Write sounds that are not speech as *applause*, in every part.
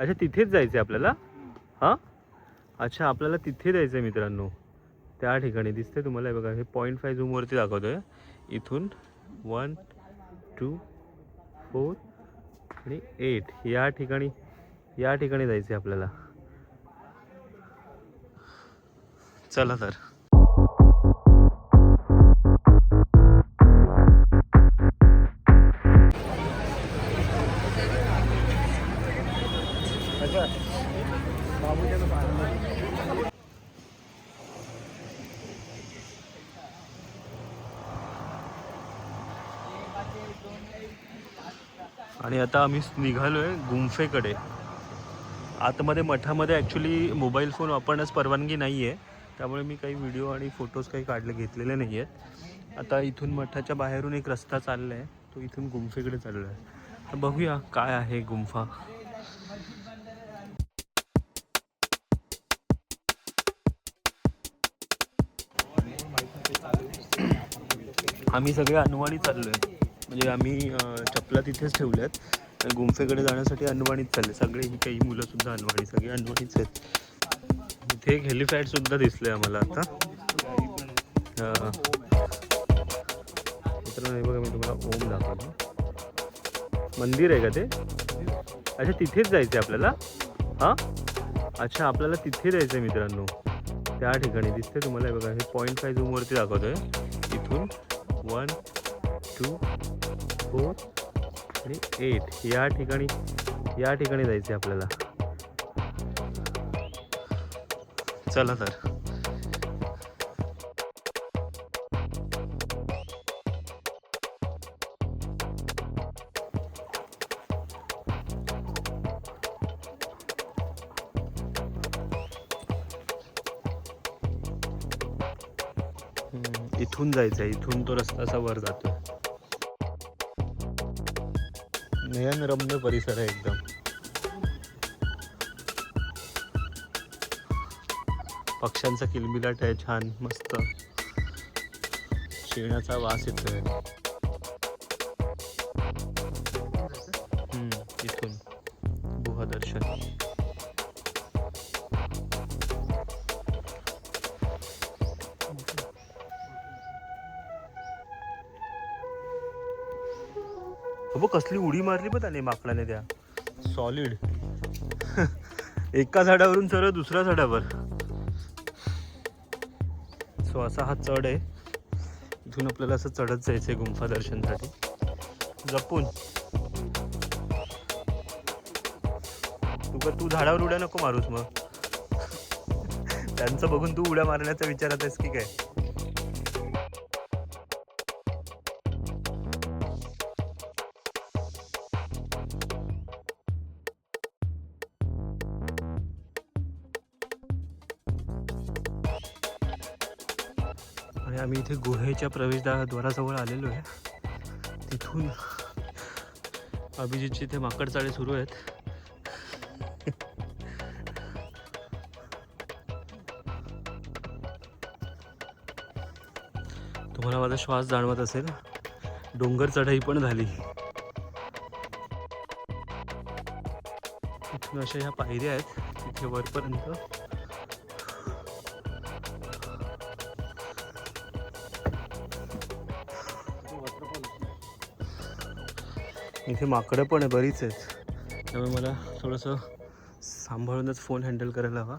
अच्छा तिथेच जायचं आहे आपल्याला? हां? अच्छा आपल्याला तिथे जायचं आहे मित्रांनो. त्या ठिकाणी दिसते तुम्हाला. हे बघा हे पॉईंट फाय झूमवरती दाखवतो आहे इथून वन टू फोर आणि एट या ठिकाणी या ठिकाणी जायचं आहे आपल्याला. चला तर. आणि आता आम्ही निघालो आहे गुंफेकडे. आतमध्ये मठामध्ये ॲक्च्युली मोबाईल फोन वापरण्यास परवानगी नाही आहे त्यामुळे मी काही व्हिडिओ आणि फोटोज काही काढले घेतलेले नाही आहेत आता इथून मठाच्या बाहेरून एक रस्ता चालला आहे तो इथून गुंफेकडे चालला आहे तर बघूया काय आहे गुंफा. आम्ही सगळे अनवाणी चाललो आहे म्हणजे आम्ही चपला तिथेच ठेवल्या आहेत आणि गुंफेकडे जाण्यासाठी अनवाणीत चालले. सगळे ही काही मुलंसुद्धा अनवाणी सगळे अनवाणीच आहेत. इथे एक हेलिपॅड सुद्धा आहे आम्हाला आता. मित्रांनो हे बघा मी तुम्हाला ओम दाखवतो. मंदिर आहे का ते? अच्छा तिथेच जायचं आहे आपल्याला? हां? अच्छा आपल्याला तिथे जायचं आहे मित्रांनो. त्या ठिकाणी दिसते तुम्हाला बघा हे पॉईंट फाय झूमवरती दाखवतो आहे इथून वन टू फोर आणि एट या ठिकाणी या ठिकाणी जायचं आहे आपल्याला. चला तर. इथून जायचं आहे इथून तो रस्ता असा वर जातो नयनरम्य परिसर आहे एकदम. पक्ष्यांचा किलबिलाट आहे छान मस्त. शेणाचा वास येतोय. कसली उडी मारली पण त्याने माकडाने त्या. सॉलिड *laughs* एका झाडावरून सरळ दुसऱ्या झाडावर. सो असा हा चढ आहे. इथून आपल्याला असं चढत जायचंय गुंफा दर्शनसाठी. जपून. तू तू झाडावर उड्या नको मारूस मग. *laughs* त्यांचं बघून तू उड्या मारण्याचा विचारात आहेस की काय? आणि आम्ही इथे गुहेच्या प्रवेशद्वाराजवळ आलेलो आहे. तिथून अभिजितची इथे माकडचाळे सुरू आहेत. तुम्हाला माझा श्वास जाणवत असेल. डोंगर चढाई पण झाली. इथून अशा ह्या पायऱ्या आहेत तिथे वरपर्यंत इथे माकडं पण आहे बरीच आहेत. त्यामुळे मला थोडंसं सांभाळूनच फोन हँडल करायला हवा.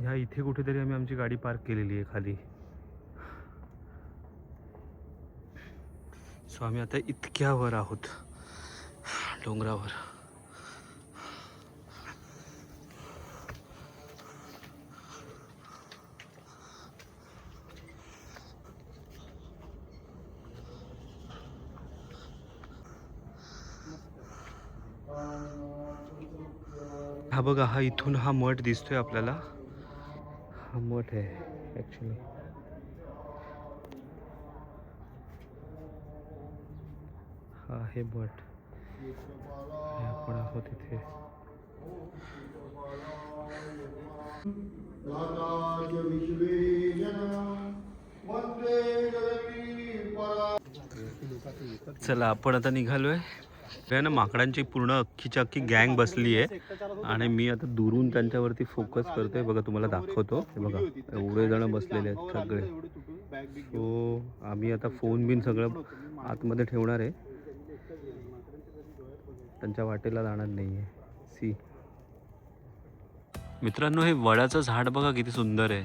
ह्या इथे कुठेतरी आम्ही आमची गाडी पार्क केलेली आहे खाली. सो आम्ही आता इतक्यावर आहोत. डोंगरावर. हा बघा हा इथून हा मठ दिसतोय आपल्याला. आंबट आहे ॲक्च्युली हा आहे बट आपण आहोत इथे. चला आपण आता निघालोय. आहे ना माकडांची पूर्ण अख्खीच्या अख्खी गँग बसली आहे. आणि मी आता दुरून त्यांच्यावरती फोकस करतोय. बघा तुम्हाला दाखवतो. बघा एवढे जण बसलेले आहेत सगळे. सो आम्ही आता फोन बिन सगळं आतमध्ये ठेवणार आहे. त्यांच्या वाटेला जाणार नाही आहे सी मित्रांनो हे वडाचं झाड बघा किती सुंदर आहे.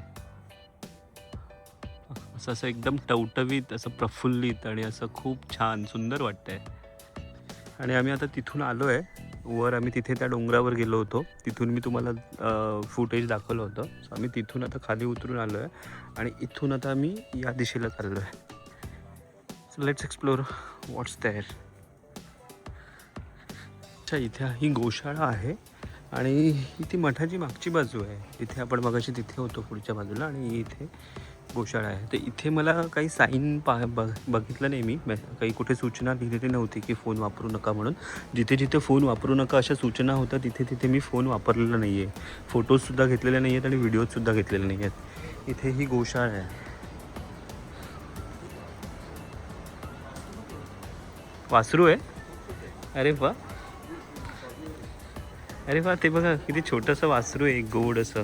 असं असं एकदम टवटवीत असं प्रफुल्लित आणि असं खूप छान सुंदर वाटतंय. आणि आम्ही आता तिथून आलो आहे वर आम्ही तिथे त्या डोंगरावर गेलो होतो. तिथून मी तुम्हाला फुटेज दाखवलं होतं. सो आम्ही तिथून आता खाली उतरून आलो आहे आणि इथून आता आम्ही या दिशेला चाललो आहे so let's explore what's there अच्छा इथे ही गोशाळा आहे आणि ही ती मठाची मागची बाजू आहे. इथे आपण मगाशी तिथे होतो पुढच्या बाजूला आणि इथे गोशाळा आहे. तर इथे मला काही साईन पा बघ बघितलं नाही मी. काही कुठे सूचना लिहिलेली नव्हती की फोन वापरू नका म्हणून. जिथे जिथे फोन वापरू नका अशा सूचना होत्या तिथे तिथे मी फोन वापरलेला नाही आहे फोटोजसुद्धा घेतलेले नाही आहेत आणि व्हिडिओजसुद्धा घेतलेले नाही आहेत इथे ही गोशाळा आहे. वासरू आहे? अरे वा. अरे वा ते बघा किती छोटंसं वासरू आहे गोड असं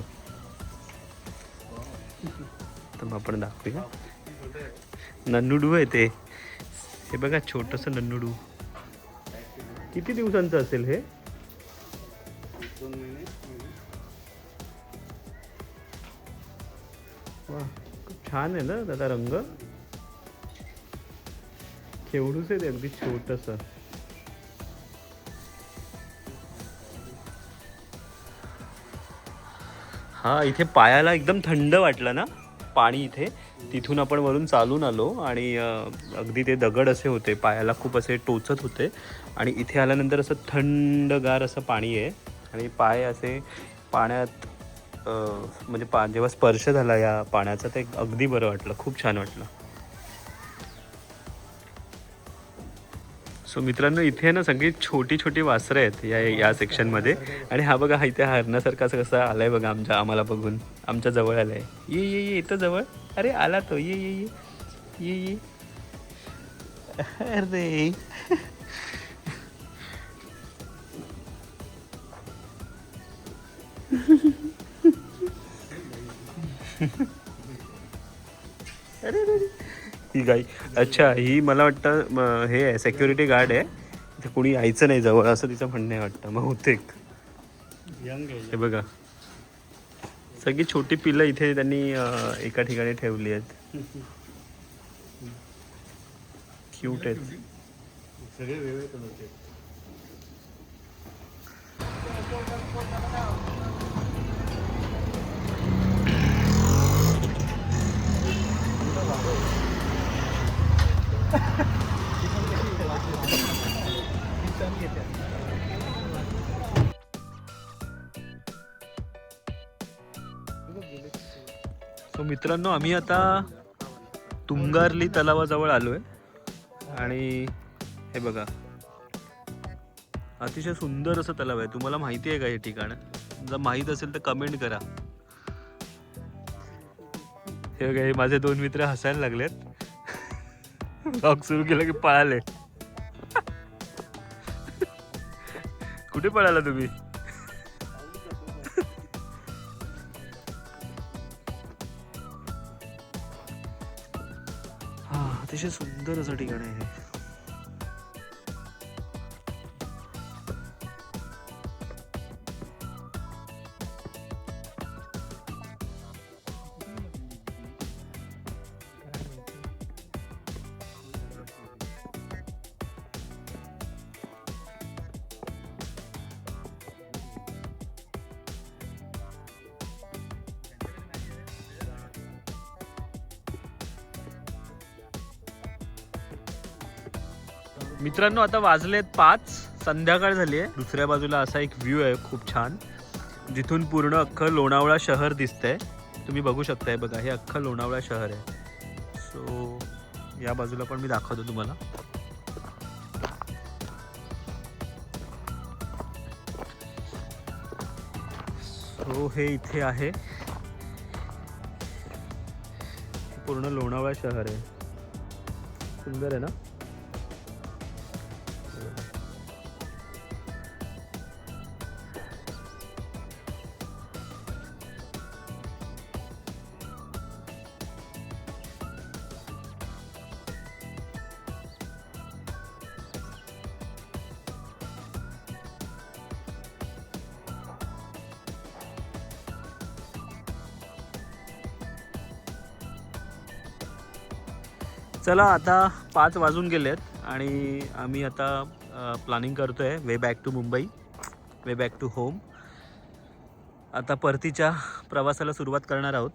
तर मग आपण दाखवूया नन्नुडू आहे ते। हे बघा छोटस नन्नुडू। किती दिवसांचं असेल हे? वा खूप छान आहे ना त्याचा रंग। खेवडूच आहे ते अगदी छोटस हा इथे पायाला एकदम थंड वाटलं ना। पाणी इथे. तिथून आपण वरून चालून आलो आणि अगदी ते दगड असे होते पायाला खूप असे टोचत होते. आणि इथे आल्यानंतर असं थंडगार असं पाणी आहे. आणि पाय असे पाण्यात म्हणजे पा जेव्हा स्पर्श झाला या पाण्याचा ते अगदी बरं वाटलं. खूप छान वाटलं. सो मित्रांनो इथे ना सगळी छोटी छोटी वासरं आहेत या या सेक्शनमध्ये आणि हा बघा हा इथे हरणासारखा असं कसं आलाय बघा आमच्या आम्हाला बघून. आमच्या जवळ आलाय. ये ये ये इथं जवळ. अरे आला तो. ये ये ये. ये ये. अरे *laughs* अरे अरे. ही गाई अच्छा ही मला वाटतं हे आहे सेक्युरिटी गार्ड आहे. इथे कोणी यायचं नाही जवळ असं तिचं म्हणणं आहे वाटतं बहुतेक. हे बघा. सगळी छोटी पिल्लं इथे त्यांनी एका ठिकाणी ठेवली आहेत. *laughs* क्यूट आहेत. मित्रांनो आम्ही आता तुंगारली तलावाजवळ आलो आहे आणि हे बघा अतिशय सुंदर असं तलाव आहे. तुम्हाला माहिती आहे का हे ठिकाण? जर माहीत असेल तर कमेंट करा. हे बघा हे माझे दोन मित्र हसायला लागलेत. ब्लॉग सुरू केलं की पळाले. कुठे पळाला तुम्ही? अतिशय सुंदर असं ठिकाण आहे मित्रांनो आता वाजलेत पाच. संध्याकाळ झाली आहे. दुसऱ्या बाजूला असा एक व्ह्यू आहे खूप छान. जिथून पूर्ण अख्खं लोणावळा शहर दिसतंय. तुम्ही बघू शकताय बघा हे अख्खं लोणावळा शहर आहे. सो या बाजूला पण मी दाखवतो तुम्हाला. सो हे इथे आहे. पूर्ण लोणावळा शहर आहे. सुंदर आहे ना? चला आता पाच वाजून गेलेत आणि आम्ही आता प्लॅनिंग करतोय way back to Mumbai way back to home आता परतीच्या प्रवासाला सुरुवात करणार आहोत.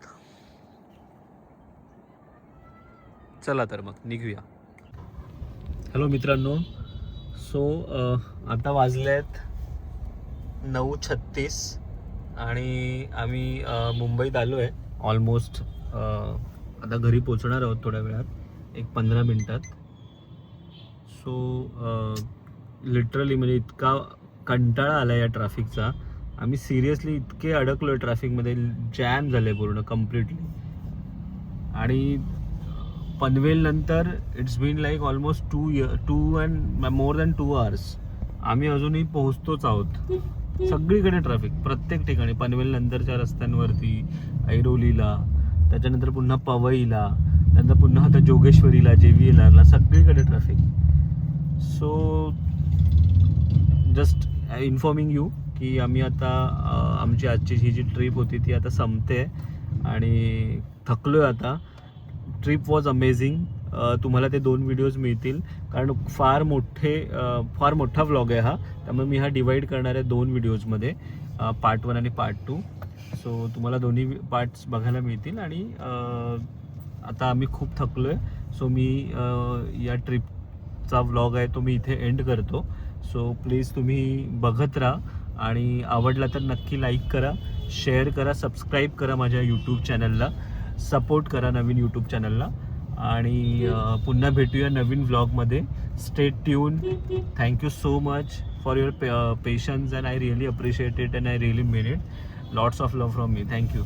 चला तर मग निघूया. हॅलो मित्रांनो. सो आता वाजले आहेत नऊ छत्तीस आणि आम्ही मुंबईत आलो आहे ऑलमोस्ट आता घरी पोचणार आहोत थोड्या वेळात. एक पंधरा मिनटात. सो लिटरली म्हणजे इतका कंटाळा आला या ट्रॅफिकचा आम्ही सिरियसली इतके अडकलो आहे ट्रॅफिकमध्ये जॅम झाले पूर्ण कम्प्लिटली आणि पनवेल नंतर it's been like almost two year two and more than two hours आम्ही अजूनही पोहोचतोच आहोत. सगळीकडे ट्रॅफिक प्रत्येक ठिकाणी. पनवेल नंतरच्या रस्त्यांवरती ऐरोलीला त्याच्यानंतर पुन्हा पवईला त्यानंतर पुन्हा आता जोगेश्वरीला जे व्ही एल आरला सगळीकडे traffic so just informing you की आम्ही आता uh, आमची आजची ही जी ट्रिप होती ती आता संपते आणि थकलो आहे आता ट्रिप वॉज अमेझिंग तुम्हाला ते दोन व्हिडिओज मिळतील. कारण फार मोठे uh, फार मोठा व्लॉग आहे हा. त्यामुळे मी हा डिवाईड करणार आहे दोन व्हिडिओजमध्ये पार्ट वन आणि पार्ट टू सो तुम्हाला दोन्ही पार्ट्स बघायला मिळतील आणि uh, आता आम्ही खूप थकलो आहे सो मी या ट्रिपचा व्लॉग आहे तो मी इथे एंड करतो. सो प्लीज तुम्ही बघत राहा आणि आवडला तर नक्की लाईक करा शेअर करा सबस्क्राईब करा माझ्या यूट्यूब चॅनलला सपोर्ट करा नवीन यूट्यूब चॅनलला आणि पुन्हा भेटूया नवीन व्लॉगमध्ये stay tuned thank you so much for your patience and I really appreciate it and I really mean it lots of love from me thank you